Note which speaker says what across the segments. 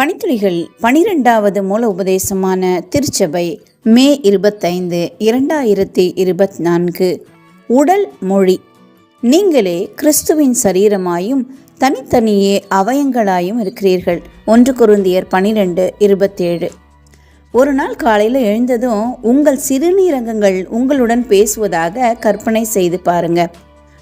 Speaker 1: பணித்துளிகள் பனிரெண்டாவது மூல உபதேசமான திருச்சபை மே இருபத்தைந்து இரண்டாயிரத்தி இருபத்தி நான்கு உடல் மொழி. நீங்களே கிறிஸ்துவின் சரீரமாயும் தனித்தனியே அவயங்களாயும் இருக்கிறீர்கள். ஒன்று குருந்தியர் பனிரெண்டு இருபத்தேழு. ஒரு நாள் காலையில் எழுந்ததும் உங்கள் சிறுநீரகங்கள் உங்களுடன் பேசுவதாக கற்பனை செய்து பாருங்க.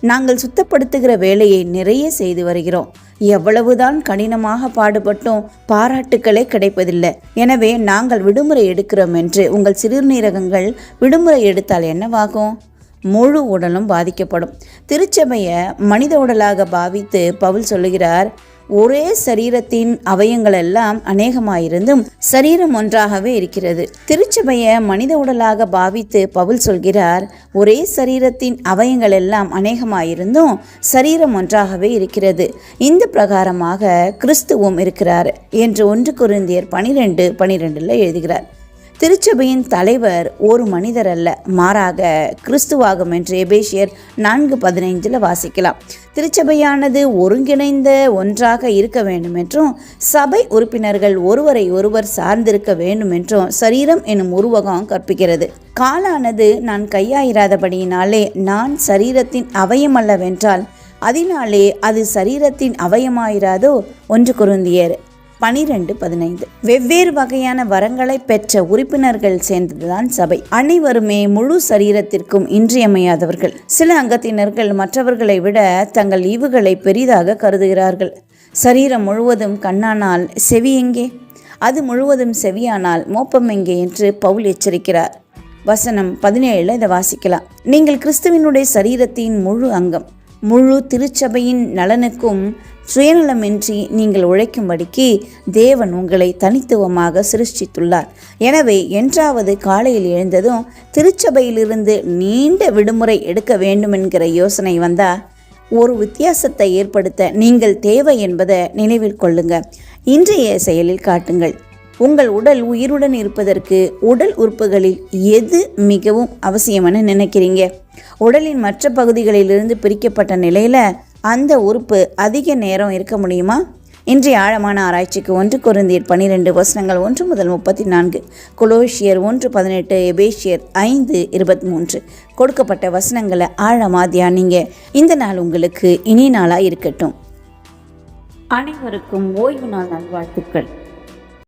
Speaker 1: நாங்கள் சுத்தப்படுத்துகிற வேலையை நிறைய செய்து வருகிறோம். எவ்வளவுதான் கடினமாக பாடுபட்டும் பாராட்டுக்களே கிடைப்பதில்லை. எனவே நாங்கள் விடுமுறை எடுக்கிறோம் என்று உங்கள் சிறுநீரகங்கள் விடுமுறை எடுத்தால் என்னவாகும்? முழு உடலும் பாதிக்கப்படும். திருச்சபையை மனித உடலாக பாவித்து பவுல் சொல்லுகிறார் ஒரே சரீரத்தின் அவயங்கள் எல்லாம் அநேகமாயிருந்தும் சரீரம் ஒன்றாகவே இருக்கிறது. திருச்சபையை மனித உடலாக பாவித்து பவுல் சொல்கிறார் ஒரே சரீரத்தின் அவயங்கள் எல்லாம் அநேகமாயிருந்தும் சரீரம் ஒன்றாகவே இருக்கிறது. இந்த பிரகாரமாக கிறிஸ்துவும் இருக்கிறார் என்று ஒன்று குருந்தியர் பனிரெண்டு பனிரெண்டில் எழுதுகிறார். திருச்சபையின் தலைவர் ஒரு மனிதர் அல்ல. மாறாக கிறிஸ்துவாகும் என்று எபேஷியர் நான்கு பதினைஞ்சில் வாசிக்கலாம். திருச்சபையானது ஒருங்கிணைந்த ஒன்றாக இருக்க வேண்டும் என்றும் சபை உறுப்பினர்கள் ஒருவரை ஒருவர் சார்ந்திருக்க வேண்டும் என்றும் சரீரம் எனும் உருவகம் கற்பிக்கிறது. காலானது நான் கையாயிராதபடியினாலே நான் சரீரத்தின் அவயம் அல்லவென்றால் அதனாலே அது சரீரத்தின் அவயமாயிராதோ? ஒன்று குருந்தியர் பனிரெண்டு பதினைந்து. வெவ்வேறு வகையான வரங்களை பெற்ற உறுப்பினர்கள் சேர்ந்ததுதான் சபை. அனைவருமே முழு சரீரத்திற்கும் இன்றியமையாதவர்கள். சில அங்கத்தினர்கள் மற்றவர்களை விட தங்கள் ஈவுகளை பெரிதாக கருதுகிறார்கள். சரீரம் முழுவதும் கண்ணானால் செவி எங்கே? அது முழுவதும் செவியானால் மோப்பம் எங்கே? என்று பவுல் எச்சரிக்கிறார். வசனம் பதினேழில் இதை வாசிக்கலாம். நீங்கள் கிறிஸ்துவினுடைய சரீரத்தின் முழு அங்கம் முழு திருச்சபையின் நலனுக்கும் சுயநலமின்றி நீங்கள் உழைக்கும்படிக்கு தேவன் உங்களை தனித்துவமாக சிருஷ்டித்துள்ளார். எனவே என்றாவது காலையில் எழுந்ததும் திருச்சபையிலிருந்து நீண்ட விடுமுறை எடுக்க வேண்டும் என்கிற யோசனை வந்தால் ஒரு வித்தியாசத்தை ஏற்படுத்த நீங்கள் தேவை என்பதை நினைவில் கொள்ளுங்க. இன்றைய செயலில் காட்டுங்கள். உங்கள் உடல் உயிருடன் இருப்பதற்கு உடல் உறுப்புகளில் எது மிகவும் அவசியமென நினைக்கிறீங்க? உடலின் மற்ற பகுதிகளிலிருந்து பிரிக்கப்பட்ட நிலையில் அந்த உறுப்பு அதிக நேரம் இருக்க முடியுமா? இன்றைய ஆழமான ஆராய்ச்சிக்கு ஒன்று குருந்தீர் பன்னிரெண்டு வசனங்கள் ஒன்று முதல் முப்பத்தி நான்கு கொலோஷியர் ஒன்று பதினெட்டு எபேஷியர் ஐந்து இருபத்தி மூன்று கொடுக்கப்பட்ட வசனங்களை ஆழமாக தியானிங்க. இந்த நாள் உங்களுக்கு இனி நாளாக இருக்கட்டும். அனைவருக்கும் ஓய்வு நாள் நல்வாழ்த்துக்கள்.